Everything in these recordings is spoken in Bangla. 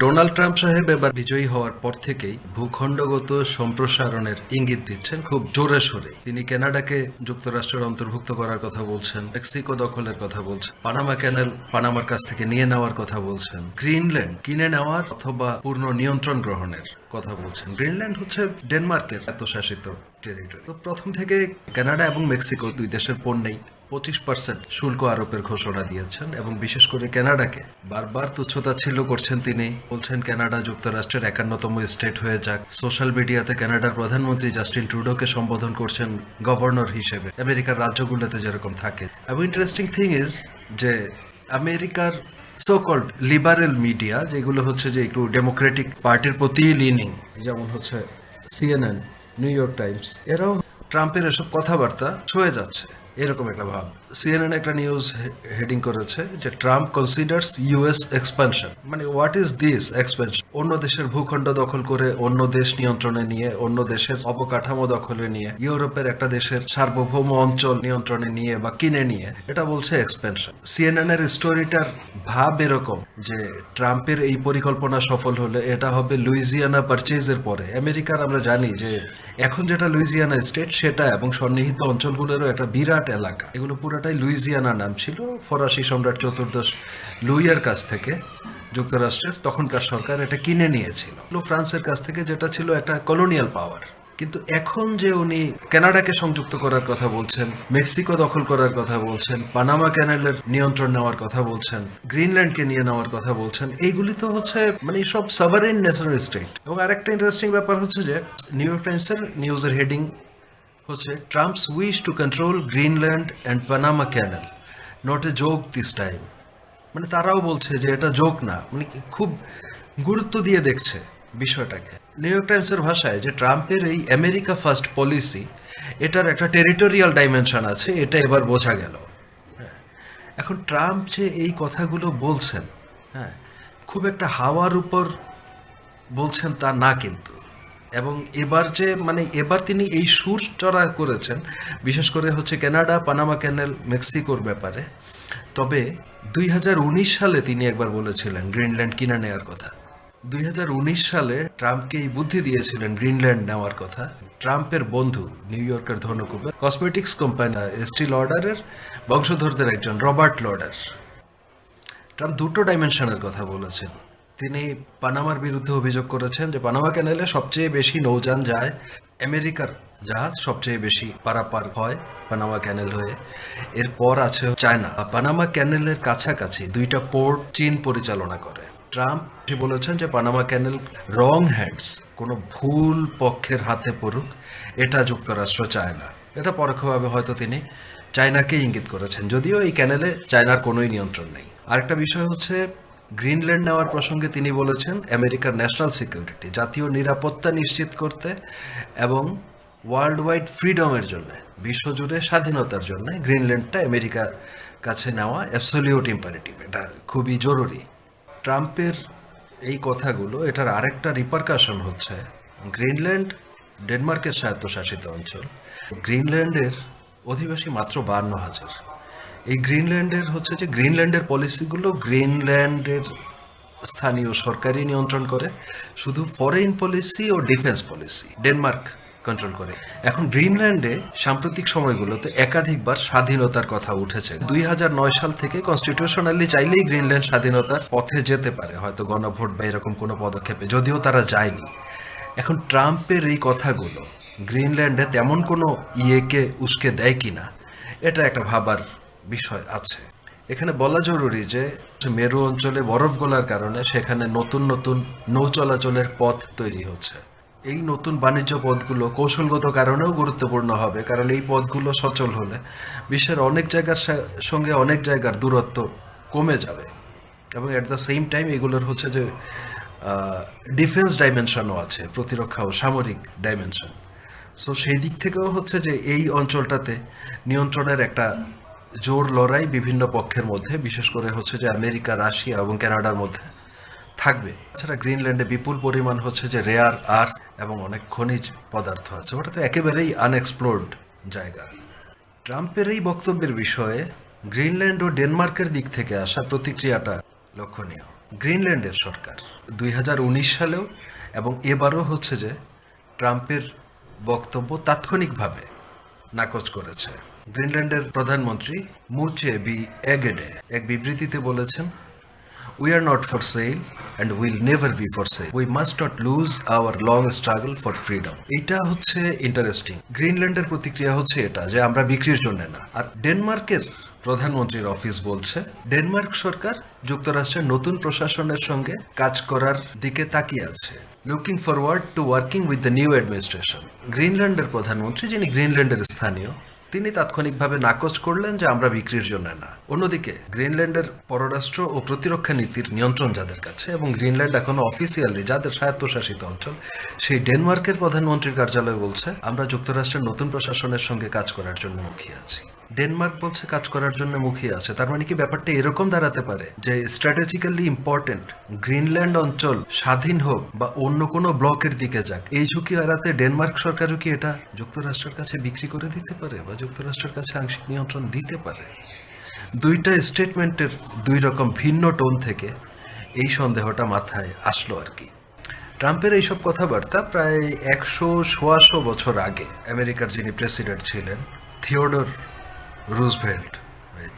ডোনাল্ড ট্রাম্প সাহেব এবার বিজয়ী হওয়ার পর থেকেই ভূখণ্ডগত সম্প্রসারণের ইঙ্গিত দিচ্ছেন খুব জোরে সোরে। তিনি কানাডাকে যুক্তরাষ্ট্রের অন্তর্ভুক্ত করার কথা বলছেন, মেক্সিকো দখলের কথা বলছেন, পানামা ক্যানেল পানামার কাছ থেকে নিয়ে নেওয়ার কথা বলছেন, গ্রিনল্যান্ড কিনে নেওয়ার অথবা পূর্ণ নিয়ন্ত্রণ গ্রহণের কথা বলছেন। গ্রিনল্যান্ড হচ্ছে ডেনমার্কের এত শাসিত টেরিটরি তো প্রথম থেকে কানাডা এবং মেক্সিকো দুই দেশের পণ্যেই পঁচিশ পার্সেন্ট শুল্ক আরোপের ঘোষণা দিয়েছেন এবং বিশেষ করে কানাডাকে বারবার তুচ্ছতাচ্ছিল্য করছেন তিনি। বলছেন কানাডা যুক্তরাষ্ট্রের একান্নতম স্টেট হয়ে যাক। সোশ্যাল মিডিয়াতে কানাডার প্রধানমন্ত্রী জাস্টিন ট্রুডোকে সম্বোধন করছেন গভর্নর হিসেবে। আমেরিকার রাজ্যগুলোতে যেরকম থাকে। এবং ইন্টারেস্টিং থিং ইজ যে আমেরিকার সো কল্ড লিবারেল মিডিয়া যেগুলো হচ্ছে যে একটু ডেমোক্রেটিক পার্টির প্রতি লিনিং যেমন হচ্ছে সিএনএন নিউ ইয়র্ক টাইমস এরাও ট্রাম্পের এসব কথাবার্তা ছয়ে যাচ্ছে। এরকম একটা ভাব। সিএনএন একটা নিউজ হেডিং করেছে যে ট্রাম্প কনসিডার্স ইউএস এক্সপানশন মানে হোয়াট ইজ দিস এক্সপানশন অন্য দেশের ভূখণ্ড দখল করে অন্য দেশ নিয়ন্ত্রণে নিয়ে, অন্য দেশের অবকাঠামো দখলে নিয়ে, ইউরোপের একটা দেশের সার্বভৌম অঞ্চল নিয়ন্ত্রণে নিয়ে বা কিনে নিয়ে, এটা বলছে এক্সপেনশন সিএনএন এর স্টোরিটার ভাব এরকম যে ট্রাম্পের এই পরিকল্পনা সফল হলে এটা হবে লুইজিয়ানা পারচেজের পরে। আমেরিকার আমরা জানি যে এখন যেটা লুইজিয়ানা স্টেট, সেটা এবং সন্নিহিত অঞ্চলগুলোরও একটা বিরাট এলাকা। এগুলো পুরোটাই লুইজিয়ানা নাম ছিল, ফরাসি সম্রাট চতুর্দশ লুইয়ের কাছ থেকে, যুক্তরাষ্ট্রের, তখনকার সরকার এটা কিনে নিয়েছিল। ফ্রান্সের কাছ থেকে যেটা ছিল একটা কলোনিয়াল পাওয়ার। কিন্তু এখন যে উনি কানাডাকে সংযুক্ত করার কথা বলছেন, মেক্সিকো দখল করার কথা বলছেন, পানামা ক্যানেলের নিয়ন্ত্রণ নেওয়ার কথা বলছেন, গ্রিনল্যান্ডকে নিয়ে নেওয়ার কথা বলছেন, এইগুলি তো হচ্ছে মানে সব সাভারেন ন্যাশনাল স্টেট। এবং আরেকটা ইন্টারেস্টিং ব্যাপার হচ্ছে যে, নিউ ইয়র্ক টাইমসের নিউজের হেডিং হচ্ছে Trump's wish to control Greenland and Panama canal, not a joke this time মানে তারাও বলছে যে এটা জোক না মানে খুব গুরুত্ব দিয়ে দেখছে বিষয়টাকে। নিউ ইয়র্ক টাইমসের ভাষায় যে ট্রাম্পের এই আমেরিকা ফার্স্ট পলিসি এটার একটা টেরিটোরিয়াল ডাইমেনশন আছে, এটা এবার বোঝা গেল। হ্যাঁ। এখন ট্রাম্প যে এই কথাগুলো বলছেন হ্যাঁ খুব একটা হাওয়ার উপর বলছেন তা না কিন্তু। এবং এবার যে মানে এবার তিনি এই সুর চড়া করেছেন, বিশেষ করে হচ্ছে কানাডা, পানামা ক্যানেল, মেক্সিকোর ব্যাপারে। তবে দুই হাজার উনিশ সালে তিনি একবার বলেছিলেন গ্রিনল্যান্ড কিনে নেওয়ার কথা। দুই হাজার উনিশ সালে ট্রাম্পকে এই বুদ্ধি দিয়েছিলেন গ্রিনল্যান্ড নেওয়ার কথা। ট্রাম্পের বন্ধু, নিউ ইয়র্কের ধনকুবের কসমেটিক্স কোম্পানি এসটি লর্ডারের বংশধরদের একজন রবার্ট লর্ডার। ট্রাম্প দুটো ডাইমেনশনের কথা বলেছেন। তিনি পানামার বিরুদ্ধে অভিযোগ করেছেন যে পানামা ক্যানেলে সবচেয়ে বেশি নৌযান যায় আমেরিকার জাহাজ সবচেয়ে বেশি পারাপার হয় পানামা ক্যানেল হয়ে। এরপর আছে চায়না। পানামা ক্যানেলের কাছাকাছি দুইটা পোর্ট চীন পরিচালনা করে। ট্রাম্প বলেছেন যে পানামা ক্যানেল রং হ্যান্ডস, কোনো ভুল পক্ষের হাতে পড়ুক, এটা যুক্তরাষ্ট্র চায় না এটা পরোক্ষভাবে হয়তো তিনি চায়নাকে ইঙ্গিত করেছেন, যদিও এই ক্যানেলে চায়নার কোনোই নিয়ন্ত্রণ নেই। আরেকটা বিষয় হচ্ছে গ্রিনল্যান্ড নেওয়ার প্রসঙ্গে তিনি বলেছেন, আমেরিকার ন্যাশনাল সিকিউরিটি, জাতীয় নিরাপত্তা নিশ্চিত করতে এবং ওয়ার্ল্ড ওয়াইড ফ্রিডমের জন্য, বিশ্বজুড়ে স্বাধীনতার জন্য গ্রিনল্যান্ডটা আমেরিকার কাছে নেওয়া অ্যাবসলিউট ইম্পারেটিভ এটা খুবই জরুরি। ট্রাম্পের এই কথাগুলো, এটার আরেকটা রিপারকাশন হচ্ছে গ্রিনল্যান্ড, ডেনমার্কের স্বায়ত্তশাসিত অঞ্চল। গ্রিনল্যান্ডের অধিবাসী মাত্র বান্ন হাজার। এই গ্রিনল্যান্ডের হচ্ছে যে গ্রিনল্যান্ডের পলিসিগুলো গ্রিনল্যান্ডের স্থানীয় সরকারই নিয়ন্ত্রণ করে। শুধু ফরেন পলিসি ও ডিফেন্স পলিসি ডেনমার্ক কন্ট্রোল করে। এখন গ্রিনল্যান্ডে সাম্প্রতিক সময়গুলোতে একাধিকবার স্বাধীনতার কথা উঠেছে। দুই সাল থেকে কনস্টিটিউশনালি চাইলেই গ্রিনল্যান্ড স্বাধীনতার পথে যেতে পারে, হয়তো গণভোট বা এরকম কোনো পদক্ষেপে, যদিও তারা যায়নি। এখন ট্রাম্পের এই কথাগুলো, গ্রিনল্যান্ডে তেমন কোনো ইয়েকে উস্কে দেয় কিনা, এটা একটা ভাবার বিষয় আছে। এখানে বলা জরুরি যে মেরু অঞ্চলে বরফ গলার কারণে সেখানে নতুন নতুন নৌ চলাচলের পথ তৈরি হচ্ছে। এই নতুন বাণিজ্য পথগুলো কৌশলগত কারণেও গুরুত্বপূর্ণ হবে, কারণ এই পথগুলো সচল হলে বিশ্বের অনেক জায়গার সঙ্গে অনেক জায়গার দূরত্ব কমে যাবে। এবং অ্যাট দ্য সেম টাইম এগুলোর হচ্ছে যে ডিফেন্স ডাইমেনশনও আছে, প্রতিরক্ষা ও সামরিক ডাইমেনশন সো সেই দিক থেকেও হচ্ছে যে, এই অঞ্চলটাতে নিয়ন্ত্রণের একটা জোর লড়াই বিভিন্ন পক্ষের মধ্যে, বিশেষ করে হচ্ছে যে আমেরিকা, রাশিয়া এবং কানাডার মধ্যে থাকবে। এছাড়া গ্রিনল্যান্ডে বিপুল পরিমাণ হচ্ছে যে রেয়ার আর্থ এবং অনেক খনিজ পদার্থ আছে। ওটা তো একেবারেই আনএক্সপ্লোর্ড জায়গা। ট্রাম্পের এই বক্তব্যের বিষয়ে গ্রিনল্যান্ড ও ডেনমার্কের দিক থেকে আসা প্রতিক্রিয়াটা লক্ষণীয়। গ্রিনল্যান্ডের সরকার দুই হাজার উনিশ সালেও এবং এবারও হচ্ছে যে ট্রাম্পের বক্তব্য তাৎক্ষণিকভাবে নাকচ করেছে। গ্রিনল্যান্ডের প্রধানমন্ত্রী মুচে বি এগেডে এক বিবৃতিতে বলেছেন we are not for sale and will never be for sale we must not lose our long struggle for freedom এটা হচ্ছে ইন্টারেস্টিং গ্রিনল্যান্ডের প্রতিক্রিয়া হচ্ছে এটা, যে আমরা বিক্রির জন্য না। আর ডেনমার্কের প্রধানমন্ত্রীর অফিস বলছে, ডেনমার্ক সরকার যুক্তরাষ্ট্রের নতুন প্রশাসনের সঙ্গে কাজ করার দিকে তাকিয়ে আছে। Looking forward to working with the new administration গ্রিনল্যান্ডের প্রধানমন্ত্রী, যিনি গ্রিনল্যান্ডের স্থানীয় তিনি তাৎক্ষণিকভাবে নাকচ করলেন যে আমরা বিক্রির জন্য না। অন্যদিকে, গ্রিনল্যান্ডের পররাষ্ট্র ও প্রতিরক্ষা নীতির নিয়ন্ত্রণ যাদের কাছে এবং গ্রিনল্যান্ড এখন অফিসিয়ালি যাদের স্বায়ত্তশাসিত অঞ্চল, সেই ডেনমার্কের প্রধানমন্ত্রীর কার্যালয় বলছে, আমরা যুক্তরাষ্ট্রের নতুন প্রশাসনের সঙ্গে কাজ করার জন্য মুখিয়ে আছি। ডেনমার্ক বলছে কাজ করার জন্য মুখিয়ে আছে। তার মানে কি ব্যাপারটা এরকম দাঁড়াতে পারে যে স্ট্র্যাটেজিক্যালি ইম্পর্টেন্ট গ্রিনল্যান্ড অঞ্চল স্বাধীন হোক বা অন্য কোনো ব্লকের দিকে যাক, এই ঝুঁকি এড়াতে ডেনমার্ক সরকারও কি এটা যুক্তরাষ্ট্রের কাছে বিক্রি করে দিতে পারে বা যুক্তরাষ্ট্রের কাছে আংশিক নিয়ন্ত্রণ দিতে পারে? দুইটা স্টেটমেন্টের দুই রকম ভিন্ন টোন থেকে এই সন্দেহটা মাথায় আসলো আর কি। ট্রাম্পের এইসব কথাবার্তা প্রায় একশো সোয়াশো বছর আগে আমেরিকার যিনি প্রেসিডেন্ট ছিলেন থিওডোর রুজভেল্ট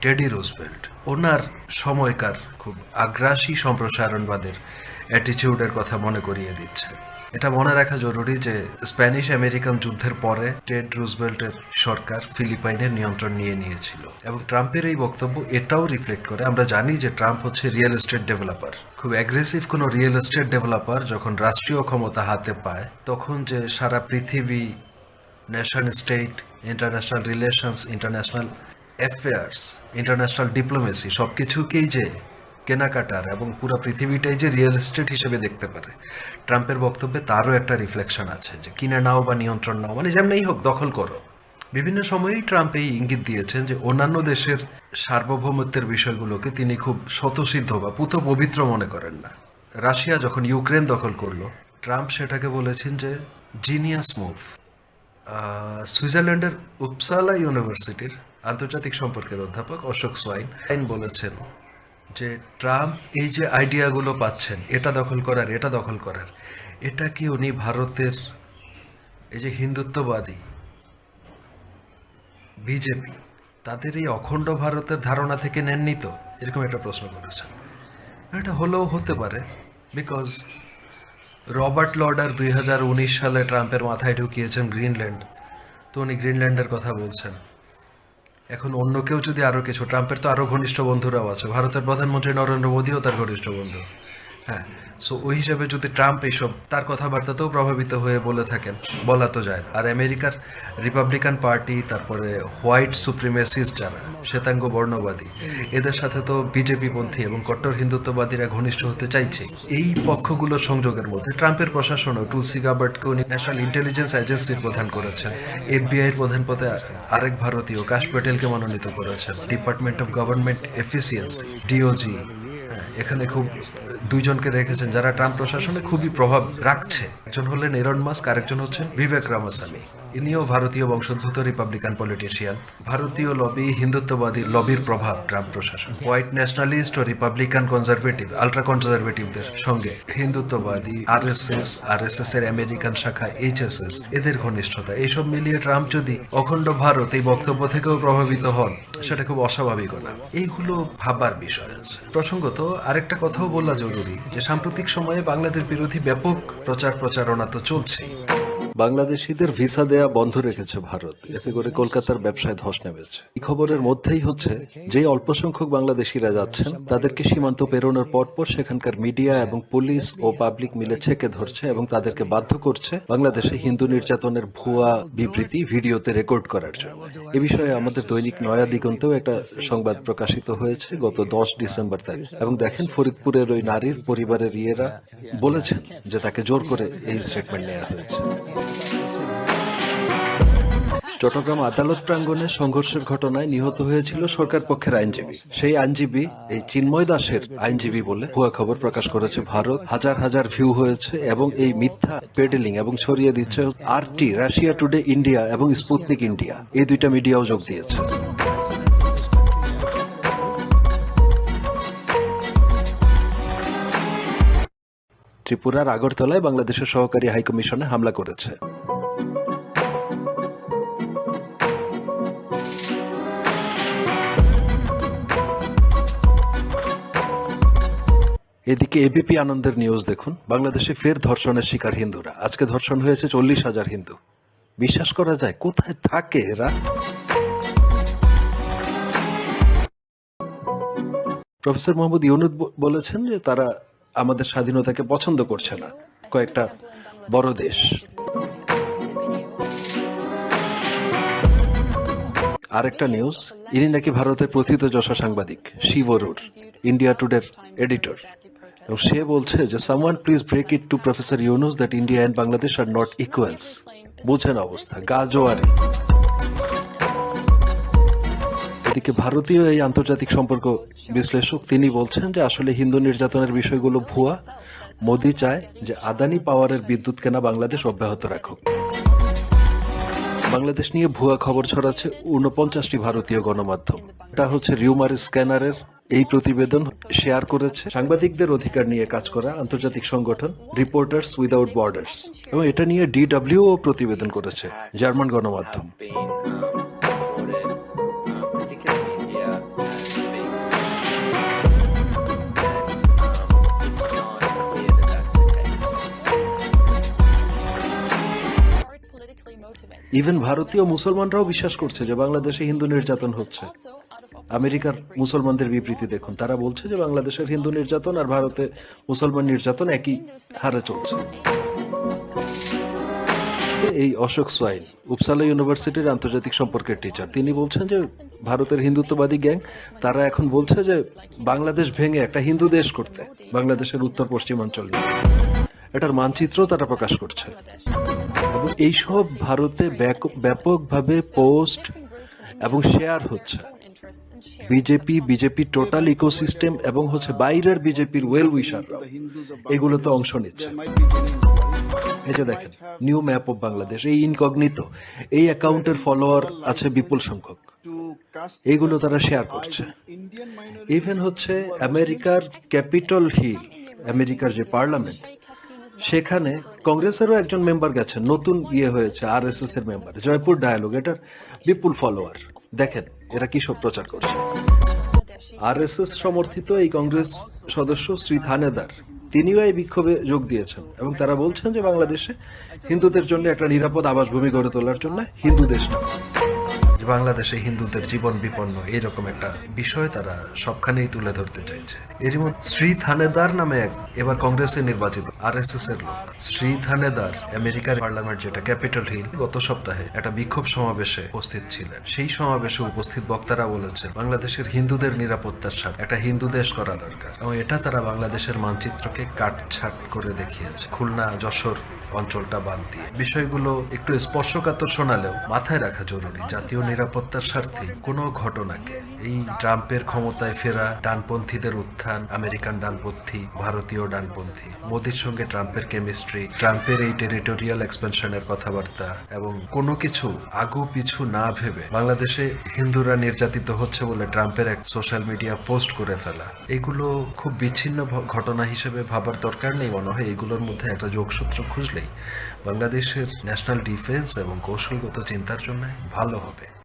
টেডি রুজভেল্ট। ওনার সময়কার খুব আগ্রাসী সম্প্রসারণবাদের অ্যাটিটিউডের কথা মনে করিয়ে দিচ্ছে। এটা মনে রাখা জরুরি যে স্প্যানিশ আমেরিকান যুদ্ধের পরে টেড রুজভেল্টের সরকার ফিলিপাইনের নিয়ন্ত্রণ নিয়ে নিয়েছিল এবং ট্রাম্পের এই বক্তব্য এটাও রিফ্লেক্ট করে। আমরা জানি যে ট্রাম্প হচ্ছে রিয়েল এস্টেট ডেভেলপার খুব অ্যাগ্রেসিভ কোনো রিয়েল এস্টেট ডেভেলপার যখন রাষ্ট্রীয় ক্ষমতা হাতে পায়, তখন যে সারা পৃথিবী nation state international relations international affairs international diplomacy সব কিছুকেই যে কেনাকাটার এবং পুরো পৃথিবীটাই যে রিয়েল এস্টেট হিসেবে দেখতে পারে। ট্রাম্পের বক্তব্যে তারও একটা রিফ্লেকশন আছে যে, কিনে নাও বা নিয়ন্ত্রণ নাও মানে যেমনই হোক, দখল করো। বিভিন্ন সময়েই ট্রাম্প এই ইঙ্গিত দিয়েছেন যে, অন্যান্য দেশের সার্বভৌমত্বের বিষয়গুলোকে তিনি খুব স্বতঃসিদ্ধ বা পুত পবিত্র মনে করেন না। রাশিয়া যখন ইউক্রেন দখল করল ট্রাম্প সেটাকে বলেছেন যে জিনিয়াস মুভ সুইজারল্যান্ডের উপসালা ইউনিভার্সিটির আন্তর্জাতিক সম্পর্কের অধ্যাপক অশোক সোয়াইন আইন বলেছেন যে ট্রাম্প এই যে আইডিয়াগুলো পাচ্ছেন, এটা দখল করার, এটা দখল করার, এটা কি উনি ভারতের এই যে হিন্দুত্ববাদী বিজেপি, তাদের এই অখণ্ড ভারতের ধারণা থেকে নেননি তো? এরকম একটা প্রশ্ন করেছেন। এটা হলেও হতে পারে বিকজ রবার্ট লর্ডার দুই হাজার উনিশ সালে ট্রাম্পের মাথায় ঢুকিয়েছেন গ্রিনল্যান্ড। তো উনি গ্রিনল্যান্ডের কথা বলছেন। এখন অন্য কেউ যদি আরও কিছু, ট্রাম্পের তো আরও ঘনিষ্ঠ বন্ধুরাও আছে। ভারতের প্রধানমন্ত্রী নরেন্দ্র মোদীও তার ঘনিষ্ঠ বন্ধু। হ্যাঁ সো ওই হিসাবে যদি ট্রাম্প এইসব তার কথাবার্তাতেও প্রভাবিত হয়ে বলে থাকেন, বলা তো যায় আর আমেরিকার রিপাবলিকান পার্টি তারপরে হোয়াইট সুপ্রিমেসিস্ট যারা, শ্বেতাঙ্গ বর্ণবাদী, এদের সাথে তো বিজেপি পন্থী এবং কট্টর হিন্দুত্ববাদীরা ঘনিষ্ঠ হতে চাইছে। এই পক্ষগুলোর সংযোগের মধ্যে ট্রাম্পের প্রশাসনও টুলসি গাবার্টকে উনি ন্যাশনাল ইন্টেলিজেন্স এজেন্সির প্রধান করেছেন। এফবিআই এর প্রধান পদে আরেক ভারতীয় কাশ প্যাটেলকে মনোনীত করেছেন। Department of Government Efficiency DOG এখানে খুব দুইজনকে রেখেছেন যারা ট্রাম্প প্রশাসনে খুবই প্রভাব রাখছে। একজন হলেন এরন মাস্ক, আরেকজন হচ্ছেন বিবেক রামাস্বামী ইনিও ভারতীয় বংশোদ্ভূত রিপাবলিকান পলিটিশিয়ান। ভারতীয় লবি, হিন্দুত্ববাদী লবির প্রভাব ট্রাম্প প্রশাসন। হোয়াইট ন্যাশনালিস্ট ও রিপাবলিকান কনজারভেটিভ আলট্রা কনজারভেটিভদের সঙ্গে হিন্দুত্ববাদী R S S S S এর আমেরিকান শাখা এইচএসএস, এদের ঘনিষ্ঠতা। এইসব মিলিয়ে ট্রাম্প যদি অখণ্ড ভারত এই বক্তব্য থেকেও প্রভাবিত হন, সেটা খুব অস্বাভাবিক না। এইগুলো ভাবার বিষয় আছে। প্রসঙ্গত আরেকটা কথাও বলা জরুরি যে সাম্প্রতিক সময়ে বাংলাদেশ বিরোধী ব্যাপক প্রচার প্রচারণা তো চলছেই। বাংলাদেশিদের ভিসা দেয়া বন্ধ রেখেছে ভারত। এতে করে কলকাতার ব্যবসায় ধস নেমেছে। এই খবরের মধ্যেই হচ্ছে যে অল্প সংখ্যক বাংলাদেশিরা যাচ্ছেন, তাদেরকে সীমান্ত পেরোনোর পরপর সেখানকার মিডিয়া এবং পুলিশ ও পাবলিক মিলে ছেকে ধরছে এবং তাদেরকে বাধ্য করছে বাংলাদেশে হিন্দু নির্যাতনের ভুয়া বিবৃতি ভিডিওতে রেকর্ড করার জন্য। এ বিষয়ে আমাদের দৈনিক নয়া দিগন্তেও একটা সংবাদ প্রকাশিত হয়েছে গত দশ ডিসেম্বর তারিখ। এবং দেখেন, ফরিদপুরের ওই নারীর পরিবারের ইয়েরা বলেছেন যে তাকে জোর করে এই স্টেটমেন্ট নেওয়া হয়েছে। চট্টগ্রাম আদালত প্রাঙ্গণে সংঘর্ষের ঘটনায় নিহত হয়েছিল সরকার পক্ষের আইনজীবী। সেই আইনজীবী, এই চিন্ময় দাসের আইনজীবী বলে ভুয়া খবর প্রকাশ করেছে ভারত। হাজার হাজার ভিউ হয়েছে এবং এই মিথ্যা পেডেলিং এবং ছড়িয়ে দিচ্ছে আরটি রাশিয়া টুডে ইন্ডিয়া এবং স্পুতনিক ইন্ডিয়া। এই দুইটা মিডিয়াও যোগ দিয়েছে। ত্রিপুরার আগরতলায় বাংলাদেশের সহকারী হাইকমিশনে হামলা করেছে। এদিকে এবিপি আনন্দের নিউজ দেখুন। বাংলাদেশে ফের ধর্ষণের শিকার হিন্দুরা। আজকে ধর্ষণ হয়েছে চল্লিশ হাজার হিন্দু। বিশ্বাস করা যায়, কোথায় থাকে এরা? প্রফেসর মোহাম্মদ ইউনুদ বলেছেন যে তারা আমাদের স্বাধীনতাকে পছন্দ করছে না। কয়েকটা বড় দেশ। আরেকটা নিউজ ইনি নাকি ভারতের প্রথিত যশা সাংবাদিক, শিবরুর ইন্ডিয়া টুডের এডিটর এবং সে বলছে যে someone please break it to professor Yunus that India and Bangladesh are not equals বুঝেন অবস্থা গাজোয়ারি এদিকে ভারতীয় এই আন্তর্জাতিক সম্পর্ক বিশ্লেষক তিনি বলছেন যে, আসলে হিন্দু নির্যাতনের বিষয়গুলো ভুয়া। মোদি চায় যে, আদানি পাওয়ারের বিদ্যুৎ কেনা বাংলাদেশ অব্যাহত রাখুক। বাংলাদেশ নিয়ে ভুয়া খবর ছড়াচ্ছে ঊনপঞ্চাশটি ভারতীয় গণমাধ্যম। এটা হচ্ছে রিউমার স্ক্যানারের এই প্রতিবেদন শেয়ার করেছে সাংবাদিকদের অধিকার নিয়ে কাজ করা আন্তর্জাতিক সংগঠন রিপোর্টার্স উইদাউট বর্ডার্স এবং এটা নিয়ে ডিডব্লিউ প্রতিবেদন করেছে জার্মান গণমাধ্যম. ইভেন ভারতীয় মুসলমানরাও বিশ্বাস করছে যে বাংলাদেশে হিন্দু নির্যাতন হচ্ছে। আমেরিকার মুসলমানদের বিবৃতি দেখুন। তারা বলছে যে বাংলাদেশের হিন্দু নির্যাতন আর ভারতে মুসলমান নির্যাতন একই হারে চলছে। এই অশোক সোয়াইন উপসালা ইউনিভার্সিটির আন্তর্জাতিক সম্পর্কের টিচার তিনি বলছেন যে ভারতের হিন্দুত্ববাদী গ্যাং, তারা এখন বলছে যে বাংলাদেশ ভেঙে একটা হিন্দু দেশ করতে, বাংলাদেশের উত্তর পশ্চিমাঞ্চল এটার মানচিত্র তারা প্রকাশ করছে। এবং এইসব ভারতে ব্যাপকভাবে পোস্ট এবং শেয়ার হচ্ছে। বিজেপি বিজেপি টোটাল ইকোসিস্টেম এবং হচ্ছে বাইরের বিজেপির ওয়েল উইশাররাও এগুলোতে অংশ নিচ্ছে। এই যে দেখেন নিউ ম্যাপ অফ বাংলাদেশ এই ইনকগনিত এই অ্যাকাউন্টের ফলোয়ার আছে বিপুল সংখ্যক। এইগুলো তারা শেয়ার করছে। ইভেন হচ্ছে আমেরিকার ক্যাপিটল হিল আমেরিকার যে পার্লামেন্ট সেখানে কংগ্রেসেরও একজন মেম্বার গেছেন নতুন ইয়ে হয়েছে আর এস এস এর মেম্বার জয়পুর ডায়ালগ এটার বিপুল ফলোয়ার দেখেন, এরা কি সব প্রচার করছে। আর এস এস সমর্থিত এই কংগ্রেস সদস্য শ্রী থানেদার, তিনিও এই বিক্ষোভে যোগ দিয়েছেন এবং তারা বলছেন যে বাংলাদেশে হিন্দুদের জন্য একটা নিরাপদ আবাসভূমি গড়ে তোলার জন্য হিন্দু দেশ বাংলাদেশে হিন্দুদের জীবন বিপন্ন এইরকম একটা বিষয় তারা সবখানেই তুলে ধরতে চাইছে। এরই মধ্যে শ্রী থানেদার নামে এক এবার কংগ্রেসে নির্বাচিত আর এর লোক। শ্রী থানেদার আমেরিকার পার্লামেন্ট যেটা ক্যাপিটাল হিল, গত সপ্তাহে একটা বিক্ষোভ সমাবেশে উপস্থিত ছিলেন। সেই সমাবেশে উপস্থিত বক্তারা বলেছেন, বাংলাদেশের হিন্দুদের নিরাপত্তার সাথে একটা হিন্দু দেশ করা দরকার। এবং এটা তারা বাংলাদেশের মানচিত্রকে কাটছাট করে দেখিয়েছে। খুলনা, যশোর অঞ্চলটা বাদ দিয়ে। বিষয়গুলো একটু স্পর্শকাতর শোনালেও মাথায় রাখা জরুরি জাতীয় নিরাপত্তার স্বার্থে কোনো ঘটনাকে। এই ট্রাম্পের ক্ষমতায় ফেরা ডানপন্থীদের উত্থান, আমেরিকান ডানপন্থী, ভারতীয় ডানপন্থী, মোদির সঙ্গে ট্রাম্পের কেমিস্ট্রি, ট্রাম্পের এই টেরিটোরিয়াল এক্সপেনশনের কথাবার্তা এবং কোনো কিছু আগু পিছু না ভেবে বাংলাদেশে হিন্দুরা নির্যাতিত হচ্ছে বলে ট্রাম্পের এক সোশ্যাল মিডিয়া পোস্ট করে ফেলা। এগুলো খুব বিচ্ছিন্ন ঘটনা হিসেবে ভাবার দরকার নেই মনে হয়। এগুলোর মধ্যে একটা যোগসূত্র খুঁজলেই বাংলাদেশের ন্যাশনাল ডিফেন্স এবং কৌশলগত চিন্তার জন্য ভালো হবে।